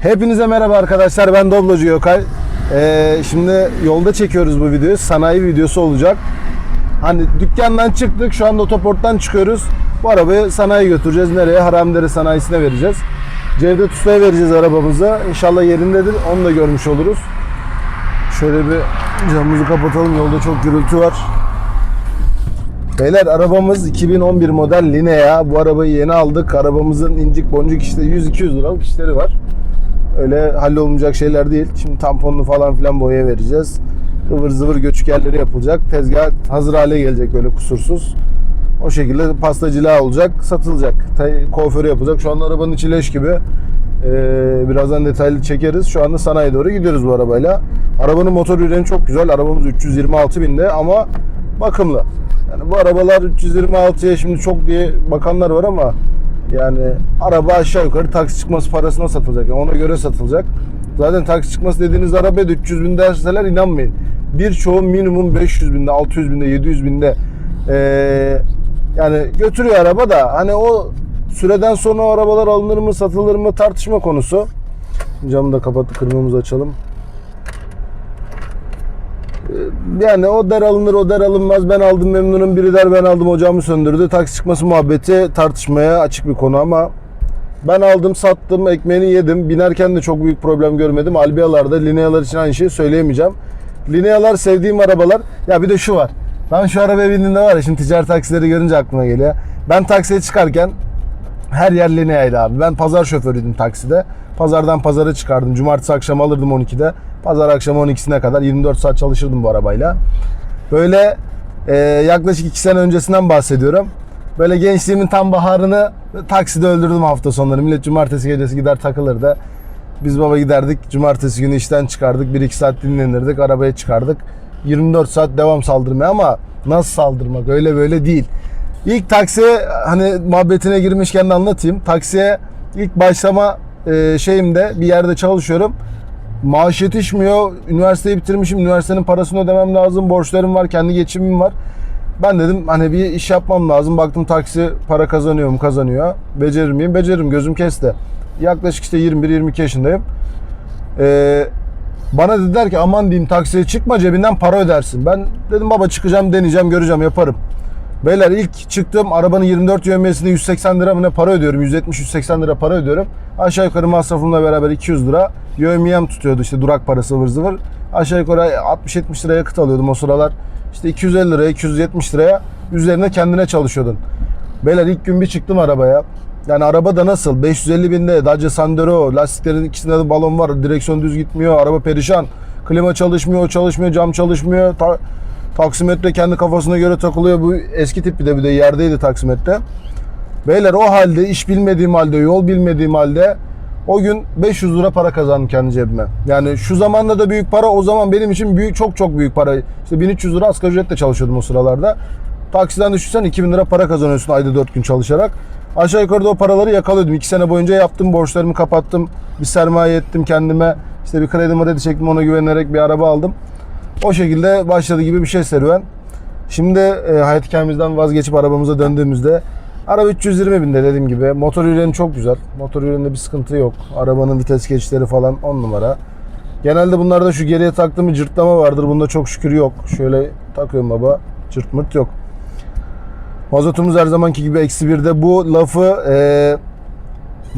Hepinize merhaba arkadaşlar ben Doblocu Gökay. Ee, şimdi yolda çekiyoruz bu videoyu. Sanayi videosu olacak. Hani dükkandan çıktık şu anda otoporttan çıkıyoruz. Bu arabayı sanayi götüreceğiz. Nereye? Haramdere sanayisine vereceğiz. Cevdet Usta'ya vereceğiz arabamızı. İnşallah yerindedir. Onu da görmüş oluruz. Şöyle bir camımızı kapatalım. Yolda çok gürültü var. Beyler arabamız 2011 model Linea. Bu arabayı yeni aldık. Arabamızın incik boncuk işte 100-200 liralık işleri var. Öyle hallolmayacak şeyler değil. Şimdi tamponlu falan filan boya vereceğiz. Ivır zıvır göçük yerleri yapılacak. Tezgah hazır hale gelecek böyle kusursuz. O şekilde pastacılığa olacak, satılacak. Kuaförü yapılacak. Şu anda arabanın içi leş gibi. Ee, birazdan detaylı çekeriz. Şu anda sanayiye doğru gidiyoruz bu arabayla. Arabanın motor üreni çok güzel. Arabamız 326 binde ama bakımlı. Yani bu arabalar 326'ya şimdi çok diye bakanlar var ama yani araba aşağı yukarı taksi çıkması parasına satılacak. Yani ona göre satılacak. Zaten taksi çıkması dediğiniz arabaya da 300 bin derseler inanmayın. Birçoğu minimum 500 binde, 600 binde, 700 binde ee, yani götürüyor araba da hani o süreden sonra o arabalar alınır mı satılır mı tartışma konusu. Camı da kapattık kırmamızı açalım. Ee, Yani o der alınır o der alınmaz ben aldım memnunum biri der ben aldım ocağımı söndürdü. Taksi çıkması muhabbeti tartışmaya açık bir konu ama ben aldım sattım ekmeğini yedim. Binerken de çok büyük problem görmedim. Albiyalarda Linealar için aynı şeyi söyleyemeyeceğim. Linealar sevdiğim arabalar. Ya bir de şu var. Ben şu arabaya bindiğimde var ya şimdi ticari taksileri görünce aklıma geliyor. Ben taksiye çıkarken her yer Linea'ydı abi. Ben pazar şoförüydüm takside. Pazardan pazara çıkardım. Cumartesi akşamı alırdım 12'de. Pazar akşamı 12'sine kadar 24 saat çalışırdım bu arabayla. Böyle e, yaklaşık 2 sene öncesinden bahsediyorum. Böyle gençliğimin tam baharını takside öldürdüm hafta sonları. Millet cumartesi gecesi gider takılırdı. Biz baba giderdik. Cumartesi günü işten çıkardık. 1-2 saat dinlenirdik. Arabaya çıkardık. 24 saat devam saldırmaya ama nasıl saldırmak öyle böyle değil. İlk taksiye hani muhabbetine girmişken de anlatayım. Taksiye ilk başlama e, şeyimde bir yerde çalışıyorum. Maaş yetişmiyor. Üniversiteyi bitirmişim. Üniversitenin parasını ödemem lazım. Borçlarım var. Kendi geçimim var. Ben dedim hani bir iş yapmam lazım. Baktım taksi para kazanıyor mu? Kazanıyor. Becerir miyim? Beceririm. Gözüm kesti. Yaklaşık işte 21-22 yaşındayım. Ee, bana dediler ki aman diyeyim taksiye çıkma cebinden para ödersin. Ben dedim baba çıkacağım deneyeceğim göreceğim yaparım. Beyler ilk çıktım arabanın 24 yövmiyesinde 180 lira mı ne para ödüyorum. 170-180 lira para ödüyorum. Aşağı yukarı masrafımla beraber 200 lira. Yövmiyem tutuyordu işte durak parası ıvır zıvır. Aşağı yukarı 60-70 liraya yakıt alıyordum o sıralar. İşte 250 liraya 270 liraya üzerine kendine çalışıyordun. Beyler ilk gün bir çıktım arabaya. Yani araba da nasıl? 550 binde Dacia Sandero, lastiklerin ikisinde de balon var, direksiyon düz gitmiyor, araba perişan. Klima çalışmıyor, çalışmıyor, cam çalışmıyor. Taksimetre kendi kafasına göre takılıyor. Bu eski tip bir de bir de yerdeydi taksimetre. Beyler o halde iş bilmediğim halde, yol bilmediğim halde o gün 500 lira para kazandım kendi cebime. Yani şu zamanda da büyük para, o zaman benim için büyük çok çok büyük para. İşte 1300 lira asgari ücretle çalışıyordum o sıralarda. Taksiden düşünsen 2000 lira para kazanıyorsun ayda 4 gün çalışarak. Aşağı yukarıda o paraları yakalıyordum. 2 sene boyunca yaptım, borçlarımı kapattım. Bir sermaye ettim kendime. İşte bir kredi mredi çektim ona güvenerek bir araba aldım. O şekilde başladı gibi bir şey serüven. Şimdi e, hayat hikayemizden vazgeçip arabamıza döndüğümüzde araba 320 binde dediğim gibi. Motor üreni çok güzel. Motor ürününde bir sıkıntı yok. Arabanın vites geçişleri falan 10 numara. Genelde bunlarda şu geriye taktığım bir cırtlama vardır. Bunda çok şükür yok. Şöyle takıyorum baba. Cırt mırt yok. Mazotumuz her zamanki gibi eksi birde. Bu lafı e,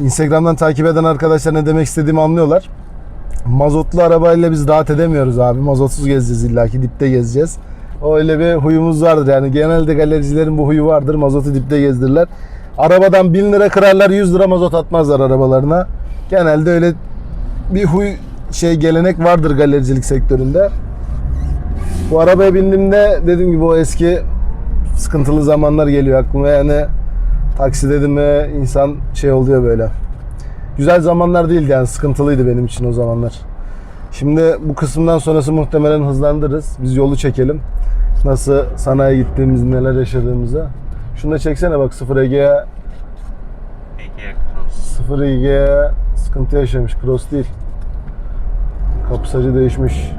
Instagram'dan takip eden arkadaşlar ne demek istediğimi anlıyorlar. Mazotlu arabayla biz rahat edemiyoruz abi. Mazotsuz gezeceğiz illaki dipte gezeceğiz. Öyle bir huyumuz vardır yani. Genelde galericilerin bu huyu vardır. Mazotu dipte gezdirirler. Arabadan 1000 lira kırarlar 100 lira mazot atmazlar arabalarına. Genelde öyle bir huy şey gelenek vardır galericilik sektöründe. Bu arabaya bindiğimde dediğim gibi o eski sıkıntılı zamanlar geliyor aklıma. Yani taksi dedim mi insan şey oluyor böyle. Güzel zamanlar değildi yani sıkıntılıydı benim için o zamanlar. Şimdi bu kısımdan sonrası muhtemelen hızlandırırız. Biz yolu çekelim. Nasıl sanayiye gittiğimizi, neler yaşadığımızı. Şunu da çeksene bak 0 Ege'ye Ege Cross. 0 Ege'ye sıkıntı yaşamış. Cross değil. Kapısacı değişmiş.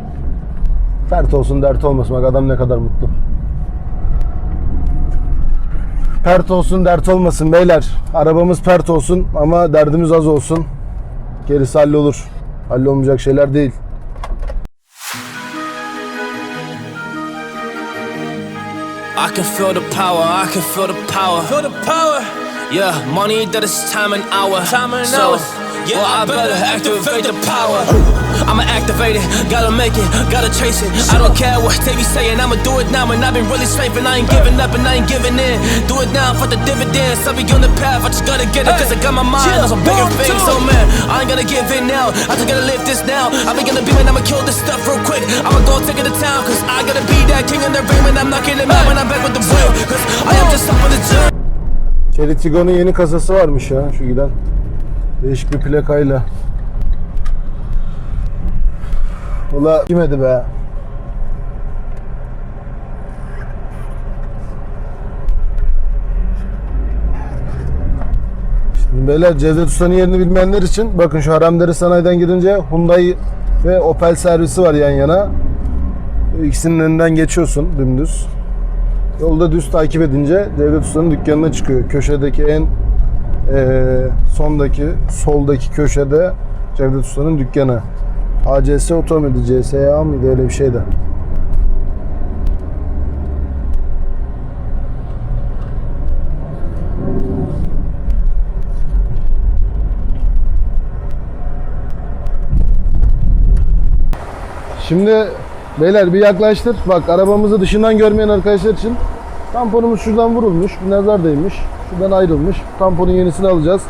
Dert olsun dert olmasın. Bak adam ne kadar mutlu. Pert olsun dert olmasın beyler. Arabamız pert olsun ama derdimiz az olsun. Gerisi hallolur. Hallolmayacak şeyler değil. I can feel the power, I can feel the power. Feel the power. Yeah, money that is time and hour. Time and so, hours. Yeah, well, I better activate the power. I'ma activate it, gotta make it, gotta chase it. I don't care what they be saying, I'ma do it now. And I've been really slaving, I ain't giving up and I ain't giving in. Do it now for the dividends. I'll be on the path, I just gotta get it, cause I got my mind on some bigger things. So, oh, man, I ain't gonna give in now. I just gotta live this now. I've been gonna be man, I'ma kill this stuff real quick. I'ma go take it to town, cause I gotta be that king in the ring. And I'm knocking it out when I'm back with the wheel. Cause I am just up on the journey. Chery Tiggo'nun yeni kasası varmış ya şu giden. Değişik bir plakayla. Ula kimedi be? Şimdi beyler Cevdet Usta'nın yerini bilmeyenler için bakın şu Haremdere Sanayi'den gidince Hyundai ve Opel servisi var yan yana. İkisinin önünden geçiyorsun dümdüz. Yolda düz takip edince Devlet Usta'nın dükkanına çıkıyor. Köşedeki en sondaki, soldaki köşede Cevdet Usta'nın dükkanı. ACS Otomobil, CSA mıydı öyle bir şeydi. Şimdi beyler bir yaklaştır. Bak arabamızı dışından görmeyen arkadaşlar için tamponumuz şuradan vurulmuş. Bir nazar değmiş. Şuradan ayrılmış. Tamponun yenisini alacağız.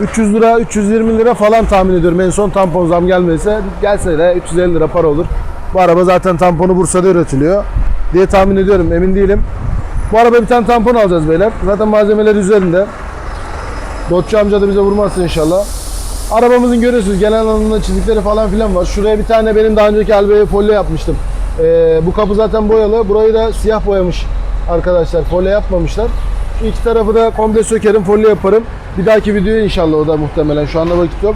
300 lira, 320 lira falan tahmin ediyorum. En son tampon zam gelmese gelse de 350 lira para olur. Bu araba zaten tamponu Bursa'da üretiliyor diye tahmin ediyorum. Emin değilim. Bu araba bir tane tampon alacağız beyler. Zaten malzemeler üzerinde. Dotçu amca da bize vurmazsa inşallah. Arabamızın görüyorsunuz genel anlamda çizikleri falan filan var. Şuraya bir tane benim daha önceki albeye folyo yapmıştım. Ee, bu kapı zaten boyalı. Burayı da siyah boyamış arkadaşlar. Folyo yapmamışlar. İki tarafı da komple sökerim, folyo yaparım. Bir dahaki videoya inşallah o da muhtemelen. Şu anda vakit yok.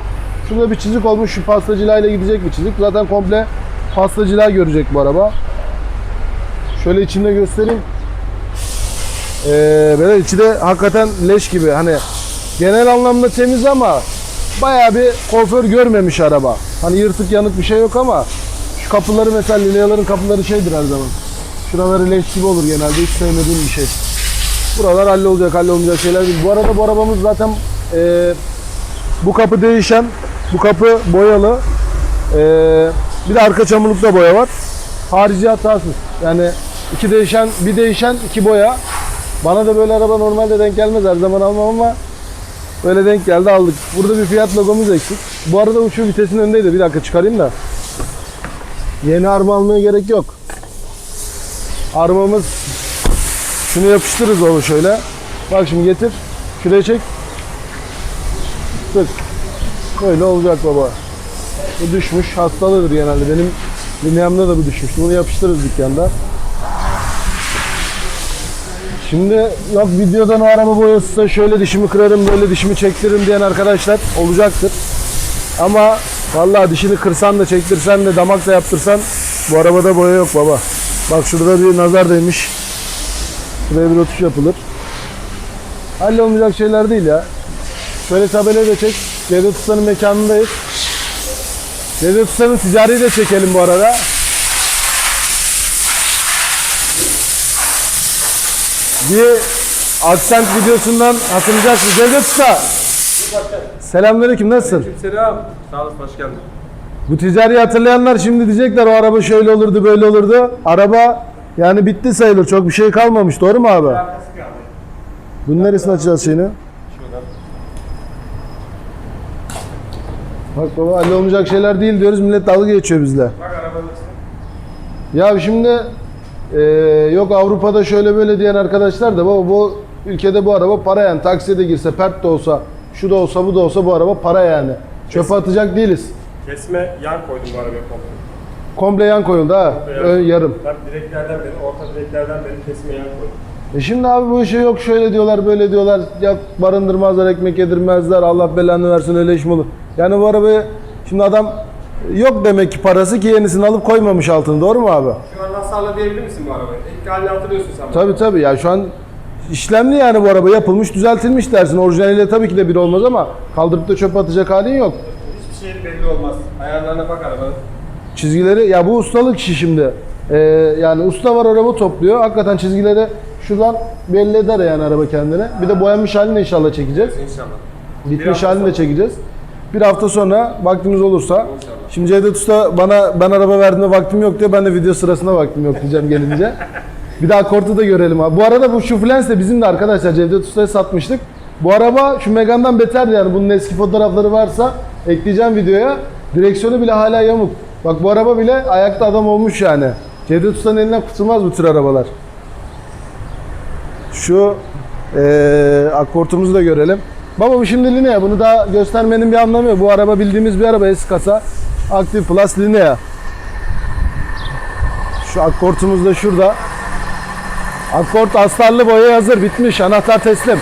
Şurada bir çizik olmuş. Şu pastacılayla gidecek bir çizik. Zaten komple pastacılığa görecek bu araba. Şöyle içinde göstereyim. Ee, böyle içi de hakikaten leş gibi. Hani genel anlamda temiz ama bayağı bir kuaför görmemiş araba. Hani yırtık yanık bir şey yok ama şu kapıları mesela Linea'ların kapıları şeydir her zaman. Şuraları leş gibi olur genelde. Hiç sevmediğim bir şey. Buralar hallolacak, hallolmayacak şeyler değil. Bu arada bu arabamız zaten e, bu kapı değişen, bu kapı boyalı. E, bir de arka çamurlukta boya var. Harici hatasız. Yani iki değişen, bir değişen, iki boya. Bana da böyle araba normalde denk gelmez her zaman almam ama böyle denk geldi aldık. Burada bir fiyat logomuz eksik. Bu arada şu vitesin önündeydi. Bir dakika çıkarayım da. Yeni arma almaya gerek yok. Armamız şunu yapıştırırız onu şöyle. Bak şimdi getir. Şuraya çek. Tık. Böyle olacak baba. Bu düşmüş. Hastalıdır genelde. Benim lineamda da bu düşmüştü. Bunu yapıştırırız dükkanda. Şimdi yok videodan o araba boyası şöyle dişimi kırarım böyle dişimi çektiririm diyen arkadaşlar olacaktır. Ama vallahi dişini kırsan da çektirsen de damak da yaptırsan bu arabada boya yok baba. Bak şurada bir nazar değmiş. Şuraya bir otuş yapılır. Hallolmayacak şeyler değil ya. Şöyle tabelayı da çek. Cevdet Usta'nın mekanındayız. Cevdet Usta'nın ticariyi de çekelim bu arada. Bir aksent videosundan hatırlayacaksınız. Cevdet Usta. Selamünaleyküm nasılsın? Selam. Sağ olasın, hoş geldin. Bu ticari hatırlayanlar şimdi diyecekler o araba şöyle olurdu böyle olurdu. Araba yani bitti sayılır. Çok bir şey kalmamış. Doğru mu abi? Bunun neresini açacağız şeyini? Bak baba hallolmayacak şeyler değil diyoruz. Millet dalga geçiyor bizle. Ya şimdi eee, yok Avrupa'da şöyle böyle diyen arkadaşlar da baba bu ülkede bu araba para yani. Taksiye de girse, pert de olsa, şu da olsa bu da olsa bu araba para yani. Çöpe atacak değiliz. Kesme yan koydum bu arabaya komple. Komple yan koyuldu ha. Ön yarım. Ben direklerden beri, orta direklerden beri kesme yan koydum. E şimdi abi bu işe yok şöyle diyorlar böyle diyorlar. Ya barındırmazlar, ekmek yedirmezler. Allah belanı versin öyle iş mi olur? Yani bu arabayı şimdi adam yok demek ki parası ki yenisini alıp koymamış altını. Doğru mu abi? Şu an hasarla diyebilir misin bu arabayı? İlk halini hatırlıyorsun sen. bunu. Tabii tabii ya şu an işlemli yani bu araba yapılmış düzeltilmiş dersin. Orijinaliyle tabii ki de bir olmaz ama kaldırıp da çöpe atacak halin yok. yeri belli olmaz. Ayarlarına bak arabanın. Çizgileri ya bu ustalık işi şimdi. Ee, yani usta var araba topluyor. Hakikaten çizgileri şuradan belli eder yani araba kendine. Bir de boyanmış halini inşallah çekeceğiz. İnşallah. Bitmiş halini de çekeceğiz. Bir hafta sonra vaktimiz olursa. Şimdi Cevdet Usta bana ben araba verdiğimde vaktim yok diyor. Ben de video sırasında vaktim yok diyeceğim gelince. Bir daha kortu da görelim abi. Bu arada bu şu Flens de bizim de arkadaşlar Cevdet Usta'ya satmıştık. Bu araba şu Megane'dan beter yani. Bunun eski fotoğrafları varsa ekleyeceğim videoya. Direksiyonu bile hala yamuk. Bak bu araba bile ayakta adam olmuş yani. Cevdet Usta'nın elinden kurtulmaz bu tür arabalar. Şu eee akkortumuzu da görelim. Baba bu şimdi Linea. Bunu daha göstermenin bir anlamı yok. Bu araba bildiğimiz bir araba. S kasa. Active Plus Linea. Şu akkortumuz da şurada. Akkort astarlı boya hazır. Bitmiş. Anahtar teslim.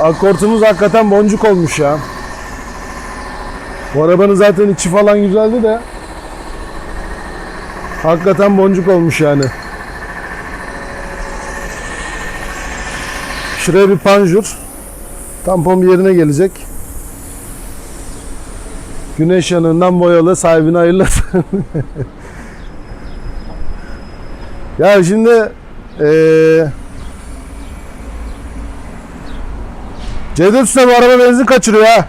Akkortumuz hakikaten boncuk olmuş ya. Bu arabanın zaten içi falan güzeldi de Hakikaten boncuk olmuş yani. Şuraya bir panjur. Tampon bir yerine gelecek. Güneş yanığından boyalı sahibine hayırlı ya şimdi eee Cevdet Usta bu araba benzin kaçırıyor ha.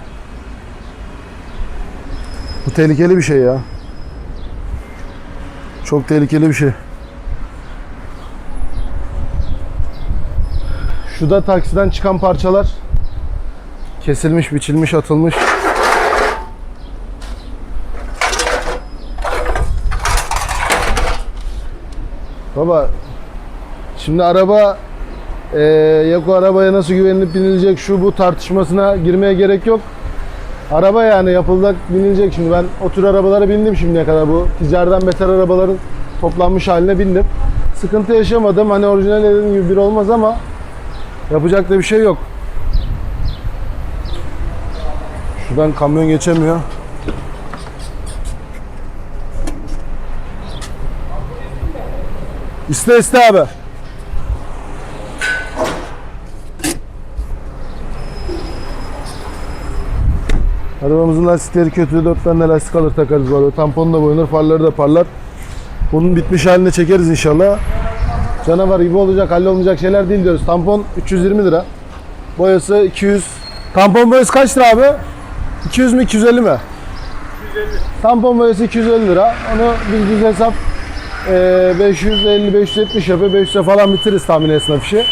Bu tehlikeli bir şey ya. Çok tehlikeli bir şey. Şu da taksiden çıkan parçalar. Kesilmiş, biçilmiş, atılmış. Baba şimdi araba eee yok o arabaya nasıl güvenilip binilecek şu bu tartışmasına girmeye gerek yok. Araba yani yapılacak binilecek şimdi ben o tür arabalara bindim şimdiye kadar bu ticariden beter arabaların toplanmış haline bindim. Sıkıntı yaşamadım hani orijinal dediğim gibi bir olmaz ama yapacak da bir şey yok. Şuradan kamyon geçemiyor. İste iste abi. Arabamızın lastikleri kötü. Dört tane lastik alır takarız bu arada. Tamponu da boyanır, farları da parlar. Bunun bitmiş halini çekeriz inşallah. Canavar gibi olacak, hallolmayacak şeyler değil diyoruz. Tampon 320 lira. Boyası 200. Tampon boyası kaç lira abi? 200 mü 250 mi? 250. Tampon boyası 250 lira. Onu biz düz hesap eee, 550-570 yapıyor. 500'e falan bitiririz tahmin esnaf işi. Eee,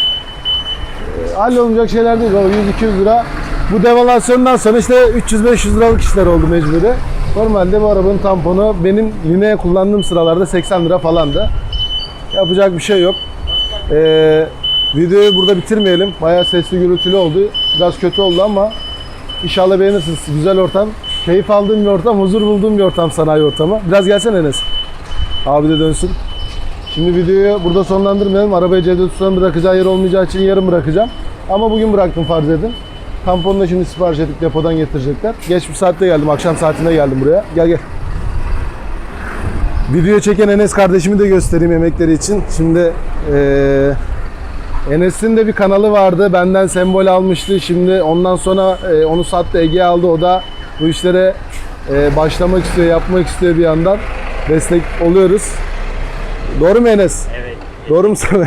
Hallolmayacak şeyler değil. O 100-200 lira. Bu devalüasyondan sonra işte 300-500 liralık işler oldu mecburi. Normalde bu arabanın tamponu benim Linea kullandığım sıralarda 80 lira falandı. Yapacak bir şey yok. Ee, videoyu burada bitirmeyelim. Bayağı sesli gürültülü oldu. Biraz kötü oldu ama inşallah beğenirsiniz. Güzel ortam. Keyif aldığım bir ortam, huzur bulduğum bir ortam, sanayi ortamı. Biraz gelsene Enes. Abi de dönsün. Şimdi videoyu burada sonlandırmayalım. Arabayı Cevdet Usta'nın bırakacağı yer olmayacağı için yarın bırakacağım. Ama bugün bıraktım farz edin. Tamponu da şimdi sipariş ettik depodan getirecekler. Geç bir saatte geldim. Akşam saatinde geldim buraya. Gel gel. Video çeken Enes kardeşimi de göstereyim emekleri için. Şimdi eee Enes'in de bir kanalı vardı. Benden sembol almıştı. Şimdi ondan sonra eee, onu sattı. Ege aldı. O da bu işlere eee, başlamak istiyor, yapmak istiyor bir yandan. Destek oluyoruz. Doğru mu Enes? Evet. Doğru mu sana?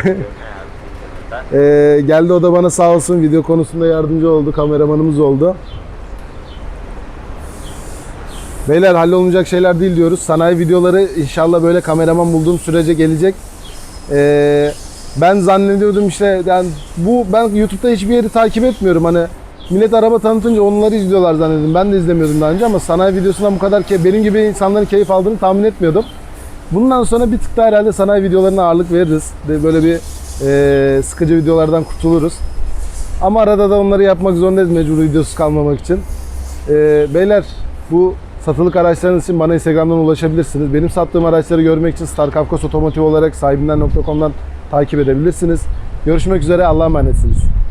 Ee, geldi o da bana sağ olsun video konusunda yardımcı oldu. Kameramanımız oldu. Beyler hallolmayacak şeyler değil diyoruz. Sanayi videoları inşallah böyle kameraman bulduğum sürece gelecek. Ee, ben zannediyordum işte yani bu ben YouTube'da hiçbir yeri takip etmiyorum. Hani millet araba tanıtınca onları izliyorlar zannediyordum. Ben de izlemiyordum daha önce ama sanayi videosundan bu kadar ke benim gibi insanların keyif aldığını tahmin etmiyordum. Bundan sonra bir tık daha herhalde sanayi videolarına ağırlık veririz. Böyle bir e, sıkıcı videolardan kurtuluruz. Ama arada da onları yapmak zorundayız mecbur videosuz kalmamak için. E, beyler bu satılık araçlarınız için bana Instagram'dan ulaşabilirsiniz. Benim sattığım araçları görmek için Star Kafkas Otomotiv olarak sahibinden.com'dan takip edebilirsiniz. Görüşmek üzere Allah'a emanetsiniz.